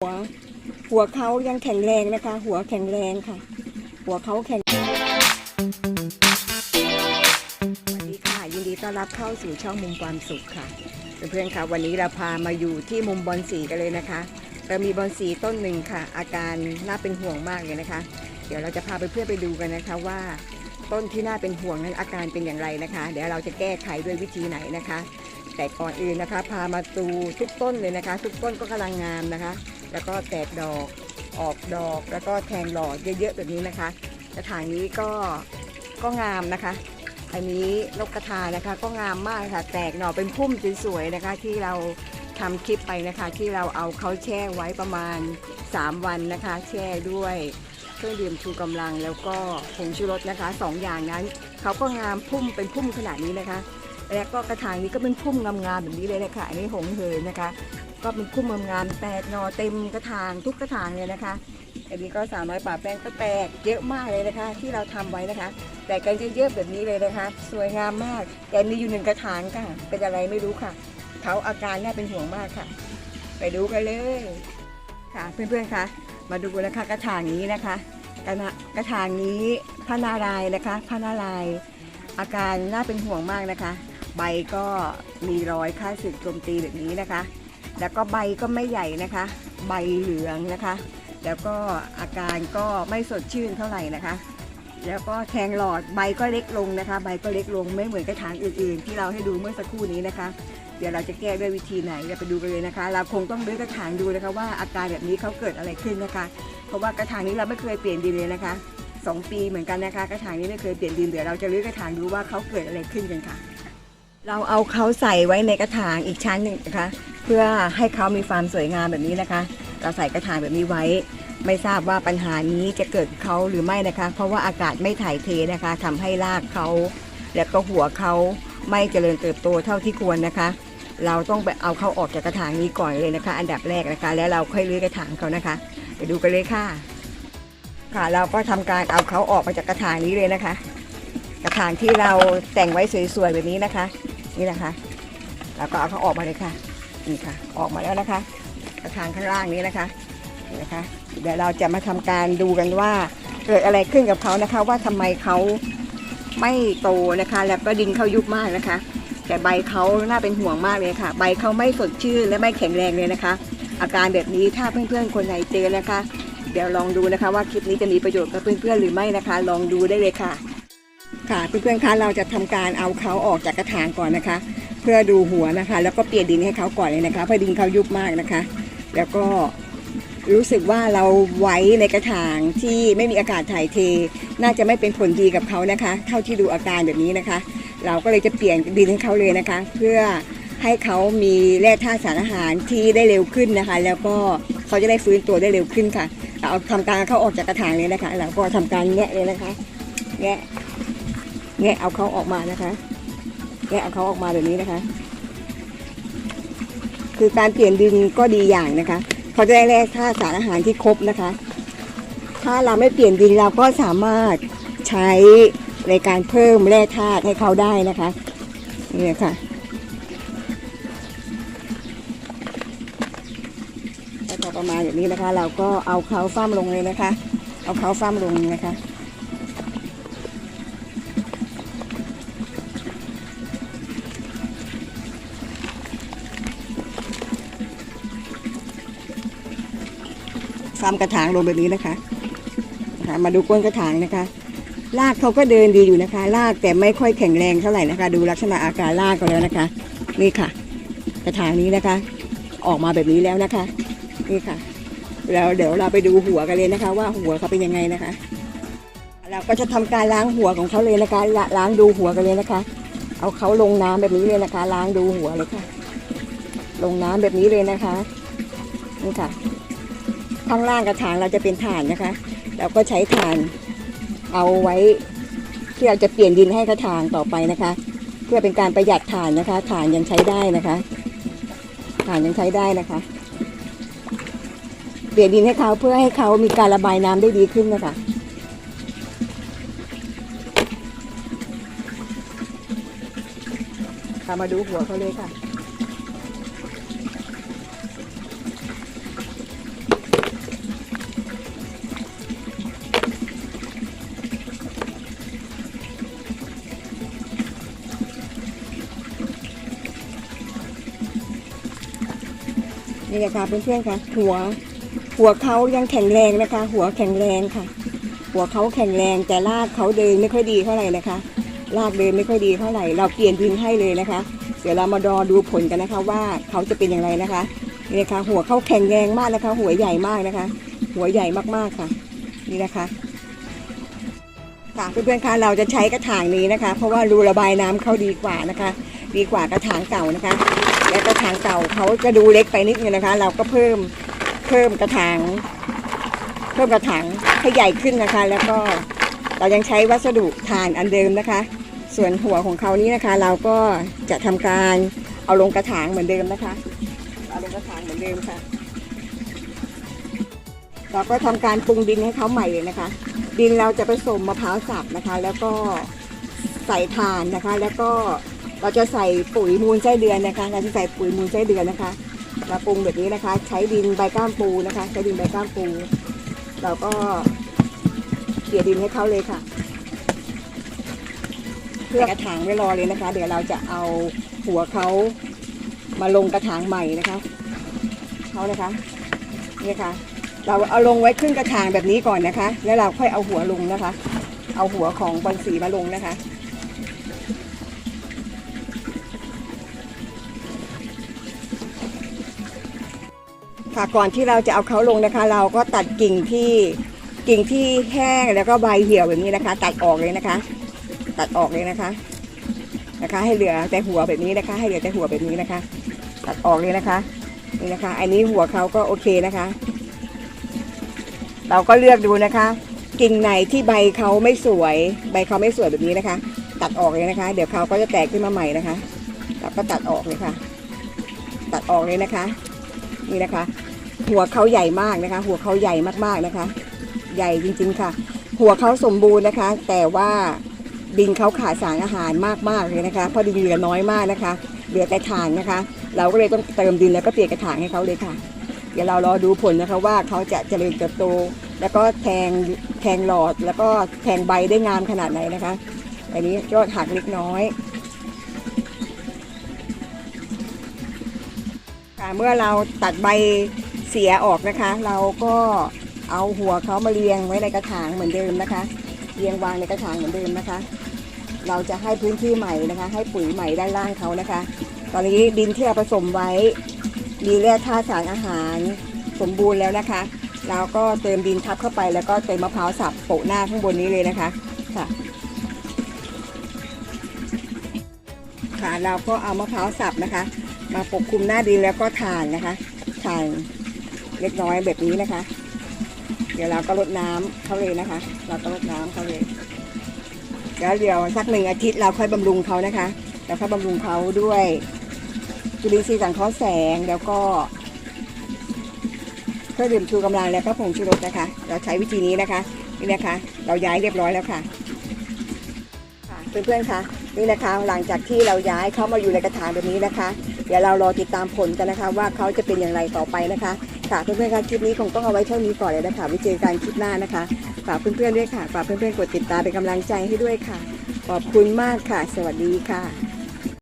หัวหัวเขายังแข็งแรงนะคะ หัวแข็งแรงค่ะ หัวเขาแข็งสวัสดีค่ะ ยินดีต้อนรับเข้าสู่ช่องมุมความสุขค่ะเพื่อนๆค่ะวันนี้เราพามาอยู่ที่มุมบอลสีกันเลยนะคะ เรามีบอลสีต้นหนึ่งค่ะ อาการน่าเป็นห่วงมากเลยนะคะ เดี๋ยวเราจะพาไปเพื่อนไปดูกันนะคะว่าต้นที่น่าเป็นห่วงนั้นอาการเป็นอย่างไรนะคะ เดี๋ยวเราจะแก้ไขด้วยวิธีไหนนะคะ แต่ก่อนอื่นนะคะ พามาดูทุกต้นเลยนะคะ ทุกต้นก็กำลังงามนะคะ แล้วก็แตกดอกออกดอก แล้วก็แทงหลอดเยอะๆแบบนี้นะคะกระถางนี้ก็ก็งามนะคะ อันนี้นกกระทานะคะ ก็งามมากค่ะ แตกหน่อเป็นพุ่มสวยๆนะคะ ที่เราทำคลิปไปนะคะ ที่เราเอาเขาแช่ไว้ประมาณ 3 วันนะคะ แช่ด้วยเครื่องดื่มชูกำลังแล้วก็ผงชูรสนะคะสองอย่างนั้นเขาก็งามพุ่มเป็นพุ่มขนาดนี้นะคะ แล้วก็กระถางนี้ก็เป็นพุ่มงามๆแบบนี้เลยนะคะอันนี้หงเหินนะคะ ก็เป็นพุ่มงามแตกหนอเต็มกระถางทุกกระถางเลยนะคะอันนี้ก็สามร้อยป่าแป้งก็แตกเยอะมากเลยนะคะ ที่เราทำไว้นะคะ แต่กันเยอะๆแบบนี้เลยนะคะ สวยงามมาก แต่มีอยู่หนึ่งกระถางค่ะเป็นอะไรไม่รู้ค่ะเขาอาการน่าเป็นห่วงมากค่ะ ไปดูกันเลยค่ะเพื่อนๆคะมาดูนะคะกระถางนี้นะคะกระกระถางนี้พระนารายนะคะพระนารายอาการน่าเป็นห่วงมากนะคะ ใบก็มีรอยค่าศึกโจมตีแบบนี้นะคะ แล้วก็ใบก็ไม่ใหญ่นะคะ ใบเหลืองนะคะ แล้วก็อาการก็ไม่สดชื่นเท่าไหร่นะคะ แล้วก็แทงหลอดใบก็เล็กลงนะคะ ใบก็เล็กลงไม่เหมือนกระถางอื่นๆ ที่เราให้ดูเมื่อสักครู่นี้นะคะ เดี๋ยวเราจะแก้ด้วยวิธีไหนเราไปดูกันเลยนะคะ เราคงต้องรื้อกระถางดูนะคะว่าอาการแบบนี้เขาเกิดอะไรขึ้นนะคะ เพราะว่ากระถางนี้เราไม่เคยเปลี่ยนดินเลยนะคะสองปีเหมือนกันนะคะ กระถางนี้ไม่เคยเปลี่ยนดินเดี๋ยวเราจะรื้อกระถางดูว่าเขาเกิดอะไรขึ้นกันค่ะเราเอาเขาใส่ไว้ในกระถางอีกชั้นหนึ่งนะคะเพื่อให้เขามีความสวยงามแบบนี้นะคะ เราใส่กระถางแบบนี้ไว้ ไม่ทราบว่าปัญหานี้จะเกิดเขาหรือไม่นะคะ เพราะว่าอากาศไม่ถ่ายเทนะคะทำให้รากเขาและก็หัวเขาไม่เจริญเติบโตเท่าที่ควรนะคะ เราต้องไปเอาเขาออกจากกระถางนี้ก่อนเลยนะคะ อันดับแรกนะคะ แล้วเราค่อยรื้อกระถางเขานะคะ ไปดูกันเลยค่ะ ค่ะเราก็ทำการเอาเขาออกมาจากกระถางนี้เลยนะคะ กระถางที่เราแต่งไว้สวยๆแบบนี้นะคะ นี่นะคะ แล้วก็เอาเขาออกมาเลยค่ะ นี่ค่ะ ออกมาแล้วนะคะกระถางข้างล่างนี้นะคะนี่นะคะ เดี๋ยวเราจะมาทำการดูกันว่าเกิดอะไรขึ้นกับเขานะคะ ว่าทำไมเขาไม่โตนะคะ แล้วก็ดินเขายุบมากนะคะ แต่ใบเขาน่าเป็นห่วงมากเลยค่ะ ใบเขาไม่สดชื่นและไม่แข็งแรงเลยนะคะ อาการแบบนี้ถ้าเพื่อนๆคนไหนเจอนะคะ เดี๋ยวลองดูนะคะ ว่าคลิปนี้จะมีประโยชน์กับเพื่อนๆหรือไม่นะคะ ลองดูได้เลยค่ะ ค่ะเพื่อนๆคะเราจะทำการเอาเขาออกจากกระถางก่อนนะคะ เพื่อดูหัวนะคะ แล้วก็เปลี่ยนดินให้เขาก่อนเลยนะคะเพราะดินเขายุบมากนะคะ แล้วก็รู้สึกว่าเราไว้ในกระถางที่ไม่มีอากาศถ่ายเท น่าจะไม่เป็นผลดีกับเขานะคะ เท่าที่ดูอาการแบบนี้นะคะ เราก็เลยจะเปลี่ยนดินให้เขาเลยนะคะ เพื่อให้เขามีแร่ธาตุสารอาหารที่ได้เร็วขึ้นนะคะ แล้วก็เขาจะได้ฟื้นตัวได้เร็วขึ้นค่ะ เราเอาทำการเอาเขาออกจากกระถางเลยนะคะ แล้วก็ทำการแงะเลยนะคะ แงะ แงะเอาเขาออกมานะคะ แงะเอาเขาออกมาแบบนี้นะคะ คือการเปลี่ยนดินก็ดีอย่างนะคะเขาจะได้แร่ธาตุสารอาหารที่ครบนะคะ ถ้าเราไม่เปลี่ยนดินเราก็สามารถใช้ในการเพิ่มแร่ธาตุให้เขาได้นะคะนี่ค่ะแล้วก็ประมาณแบบนี้นะคะ เราก็เอาเขาฟ้ามลงเลยนะคะ เอาเขาฟ้ามลงนะคะ ซ้ำกระถางลงแบบนี้นะคะนะคะ มาดูก้นกระถางนะคะรากเขาก็เดินดีอยู่นะคะรากแต่ไม่ค่อยแข็งแรงเท่าไหร่นะคะ ดูลักษณะอาการรากก็แล้วนะคะ นี่ค่ะ กระถางนี้นะคะ ออกมาแบบนี้แล้วนะคะ นี่ค่ะ แล้วเดี๋ยวเราไปดูหัวกันเลยนะคะ ว่าหัวเขาเป็นยังไงนะคะ เราก็จะทำการล้างหัวของเขาเลยนะคะละล้างดูหัวกันเลยนะคะ เอาเขาลงน้ำแบบนี้เลยนะคะ ล้างดูหัวเลยค่ะ ลงน้ำแบบนี้เลยนะคะนี่ค่ะ ข้างล่างกระถางเราจะเป็นถ่านนะคะ เราก็ใช้ถ่านเอาไว้ที่เราจะเปลี่ยนดินให้กระถางต่อไปนะคะ เพื่อเป็นการประหยัดถ่านนะคะถ่านยังใช้ได้นะคะถ่านยังใช้ได้นะคะ เปลี่ยนดินให้เขาเพื่อให้เขามีการระบายน้ำได้ดีขึ้นนะคะมาดูหัวเขาเลยค่ะ นี่นะคะเพื่อนๆค่ะ หัว หัวเขายังแข็งแรงนะคะ หัวแข็งแรงค่ะ หัวเขาแข็งแรงแต่รากเขาเดินไม่ค่อยดีเท่าไหร่นะคะรากเดินไม่ค่อยดีเท่าไหร่ เราเปลี่ยนดินให้เลยนะคะ เดี๋ยวเรามารอดูผลกันนะคะ ว่าเขาจะเป็นอย่างไรนะคะนี่นะคะ หัวเขาแข็งแรงมากนะคะ หัวใหญ่มากนะคะ หัวใหญ่มากๆค่ะ นี่นะคะค่ะเพื่อนๆคะเราจะใช้กระถางนี้นะคะ เพราะว่ารูระบายน้ำเขาดีกว่านะคะ ดีกว่ากระถางเก่านะคะ และกระถางเก่าเขาจะดูเล็กไปนิดนึงนะคะ เราก็เพิ่มเพิ่มกระถาง เพิ่มกระถางให้ใหญ่ขึ้นนะคะ แล้วก็เรายังใช้วัสดุถ่านอันเดิมนะคะ ส่วนหัวของเขานี้นะคะ เราก็จะทำการเอาลงกระถางเหมือนเดิมนะคะ เอาลงกระถางเหมือนเดิมค่ะ เราก็ทำการปรุงดินให้เขาใหม่เลยนะคะ ดินเราจะผสมมะพร้าวสับนะคะ แล้วก็ใส่ถ่านนะคะ แล้วก็ เราจะใส่ปุ๋ยมูลไส้เดือนนะคะ เราจะใส่ปุ๋ยมูลไส้เดือนนะคะ มาปรุงแบบนี้นะคะ ใช้ดินใบก้ามปูนะคะ ใช้ดินใบก้ามปู เราก็เกี่ยดินให้เขาเลยค่ะเพื่อกระถางไว้รอเลยนะคะ เดี๋ยวเราจะเอาหัวเขามาลงกระถางใหม่นะคะเขานะคะนี่ค่ะ เราเอาลงไว้ขึ้นกระถางแบบนี้ก่อนนะคะ แล้วเราค่อยเอาหัวลงนะคะ เอาหัวของบอลสีมาลงนะคะ ค่ะก่อนที่เราจะเอาเขาลงนะคะ เราก็ตัดกิ่งที่กิ่งที่แห้งแล้วก็ใบเหี่ยวแบบนี้นะคะ ตัดออกเลยนะคะ ตัดออกเลยนะคะนะคะ ให้เหลือแต่หัวแบบนี้นะคะ ให้เหลือแต่หัวแบบนี้นะคะ ตัดออกเลยนะคะนี่นะคะ อันนี้หัวเขาก็โอเคนะคะ เราก็เลือกดูนะคะ กิ่งไหนที่ใบเขาไม่สวย ใบเขาไม่สวยแบบนี้นะคะ ตัดออกเลยนะคะ เดี๋ยวเขาก็จะแตกขึ้นมาใหม่นะคะเราก็ตัดออกเลยค่ะ ตัดออกเลยนะคะ นี่นะคะ หัวเขาใหญ่มากนะคะ หัวเขาใหญ่มากๆนะคะ ใหญ่จริงๆค่ะ หัวเขาสมบูรณ์นะคะ แต่ว่าดินเขาขาดสารอาหารมากๆเลยนะคะ เพราะดินเหลือน้อยมากนะคะ เหลือแต่ถ่านนะคะ เราก็เลยต้องเติมดินแล้วก็เปลี่ยนกระถางให้เขาเลยค่ะ เดี๋ยวเรารอดูผลนะคะว่าเขาจะเจริญเติบโต แล้วก็แทงแทงหลอดแล้วก็แทงใบได้งามขนาดไหนนะคะอันนี้ยอดหักเล็กน้อยค่ะเมื่อเราตัดใบ เสียออกนะคะ เราก็เอาหัวเขามาเรียงไว้ในกระถางเหมือนเดิมนะคะ เรียงวางในกระถางเหมือนเดิมนะคะ เราจะให้พื้นที่ใหม่นะคะ ให้ปุ๋ยใหม่ด้านล่างเขานะคะ ตอนนี้ดินที่เราผสมไว้ มีแร่ธาตุสารอาหารสมบูรณ์แล้วนะคะเราก็เติมดินทับเข้าไปแล้วก็เติมมะพร้าวสับโปะหน้าข้างบนนี้เลยนะคะค่ะค่ะเราก็เอามะพร้าวสับนะคะ มาปกคลุมหน้าดินแล้วก็ถานนะคะถาน เล็กน้อยแบบนี้นะคะ เดี๋ยวเราก็รดน้ำเขาเลยนะคะ เราก็รดน้ำเขาเลยแล้วเดี๋ยวสักหนึ่งอาทิตย์เราค่อยบำรุงเขานะคะแล้วค่อยบำรุงเขาด้วยจุลินทรีย์สังเคราะห์แสงแล้วก็เครื่องดื่มชูกำลังแล้วก็ผงชูรสนะคะ เราใช้วิธีนี้นะคะนี่นะคะ เราย้ายเรียบร้อยแล้วค่ะค่ะเพื่อนๆคะนี่นะคะหลังจากที่เราย้ายเขามาอยู่ในกระถางแบบนี้นะคะ เดี๋ยวเรารอติดตามผลกันนะคะ ว่าเขาจะเป็นอย่างไรต่อไปนะคะ ค่ะเพื่อนๆคะคลิปนี้คงต้องเอาไว้เท่านี้ก่อนเลยนะคะไว้เจอกันคลิปหน้านะคะฝากเพื่อนๆด้วยค่ะฝากเพื่อนๆกดติดตามเป็นกำลังใจให้ด้วยค่ะ ขอบคุณมากค่ะ สวัสดีค่ะ